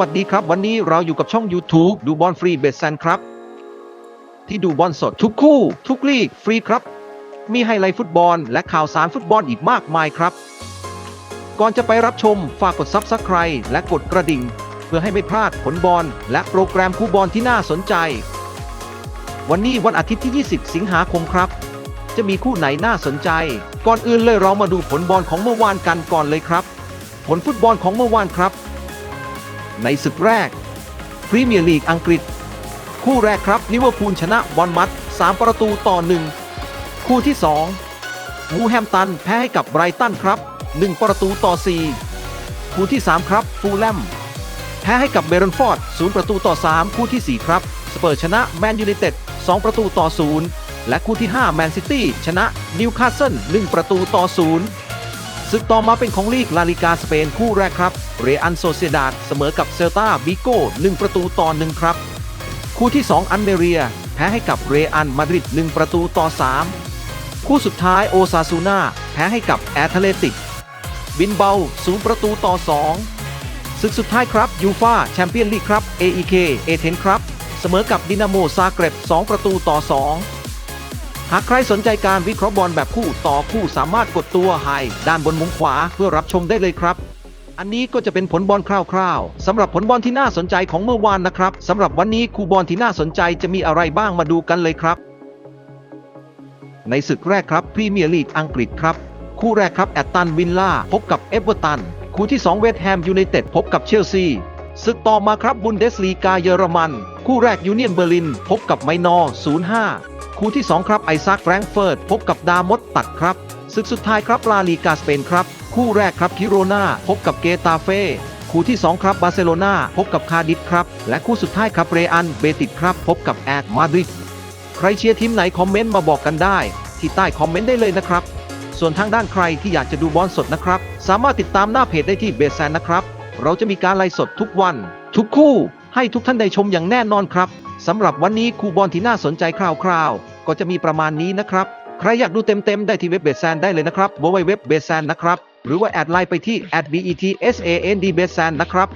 วัสดีครับ วันนี้เราอยู่กับช่อง YouTube ดูบอลฟรีเบสแซนครับ ที่ดูบอลสดทุกคู่ ทุกลีกฟรีครับ มีไฮไลท์ฟุตบอล และข่าวสารฟุตบอลอีกมากมายครับ ก่อนจะไปรับชมฝากกดซับสไคร b ์และกดกระดิ่ง เพื่อให้ไม่พลาดผลบอล และโปรแกรมคู่บอลที่น่าสนใจ วันนี้วันอาทิตย์ที่ 20 สิงหาคมครับ จะมีคู่ไหนน่าสนใจ ก่อนอื่นเลยเรามาดูผลบอลของเมื่อวานกันก่อนเลยครับ ผลฟุตบอลของเมื่อวานครับ ในศึกแรกพรีเมียร์ลีกอังกฤษ คู่แรกครับลิเวอร์พูลชนะบอลมัด 3 ประตูต่อ 1 คู่ที่ 2 วูแฮมตันแพ้ให้กับไบรตันครับ 1 ประตูต่อ 4 คู่ที่ 3 ครับ ฟูลแลมแพ้ให้กับเบรนฟอร์ด 0 ประตูต่อ 3 คู่ทีสี่4 ครับ สเปอร์ชนะแมนยูไนเต็ด 2 ประตูต่อ 0 และคู่ที่ 5 แมนซิตี้ชนะนิวคาสเซิล 1 ประตูต่อ 0 ศึกต่อมาเป็นของลีกลาลิกาสเปนคู่แรกครับ เรอันโซเซดาดเสมอกับเซลตาบิโก้1ประตูต่อ1ครับ คู่ที่ 2 อันเมเรีย แพ้ให้กับเรอันมาดริด1ประตูต่อ 3 คู่สุดท้ายโอซาซูนาแพ้ให้กับแอตเลติก บินเบา0ประตูต่อ 2 ศึกสุดท้ายครับยูฟาแชมเปี้ยนลีกครับ AEK เอเธนครับ เสมอกับดินาโมซาเกร็บ2ประตูต่อ 2ากใครสนใจการวิเคราะห์บอลแบบคู่ต่อคู่สามารถกดตัวไฮด้านบนมุมขวาเพื่อรับชมได้เลยครับอันนี้ก็จะเป็นผลบอลคร่าวๆสำหรับผลบอลที่น่าสนใจของเมื่อวานนะครับสำหรับวันนี้คู่บอลที่น่าสนใจจะมีอะไรบ้างมาดูกันเลยครับ ในศึกแรกครับพรีเมียร์ลีกอังกฤษครับ คู่แรกครับแอตตันวินล่าพบกับเอเวอร์ตันคู่ที่ 2 เวสต์แฮมยูไนเต็ดพบกับเชลซีศึกต่อมาครับบุนเดสลีกาเยอรมัน คู่แรกยูเนียนเบอร์ลิน พบกับไมนอร์05 คู่ที่ 2 ครับไอซักแฟรงเฟิร์ตพบกับดามดตัดครับศึกสุดท้ายครับลาลีกาสเปนครับ คู่แรกครับคิโรนาพบกับเกตาเฟ่คู่ที่ 2 ครับบาร์เซโลนาพบกับคาร์ดิฟครับ และคู่สุดท้ายครับเรอันเบติดครับ พบกับแอดมาดริดใครเชียร์ทีมไหนคอมเมนต์มาบอกกันได้ ที่ใต้คอมเมนต์ได้เลยนะครับ ส่วนทางด้านใครที่อยากจะดูบอลสดนะครับ สามารถติดตามหน้าเพจได้ที่เบสแซนนะครับ เราจะมีการไลฟ์สดทุกวัน ทุกคู่ ให้ทุกท่านได้ชมอย่างแน่นอนครับสำหรับวันนี้คู่บอลที่น่าสนใจคร่าวๆ ก็จะมีประมาณนี้นะครับ ใครอยากดูเต็มๆ ได้ที่เว็บเบสแซนได้เลยนะครับ w w w b e s a n นะครับ หรือว่าแอดไลน์ไปที่ @betsan d b e s a n นะครับ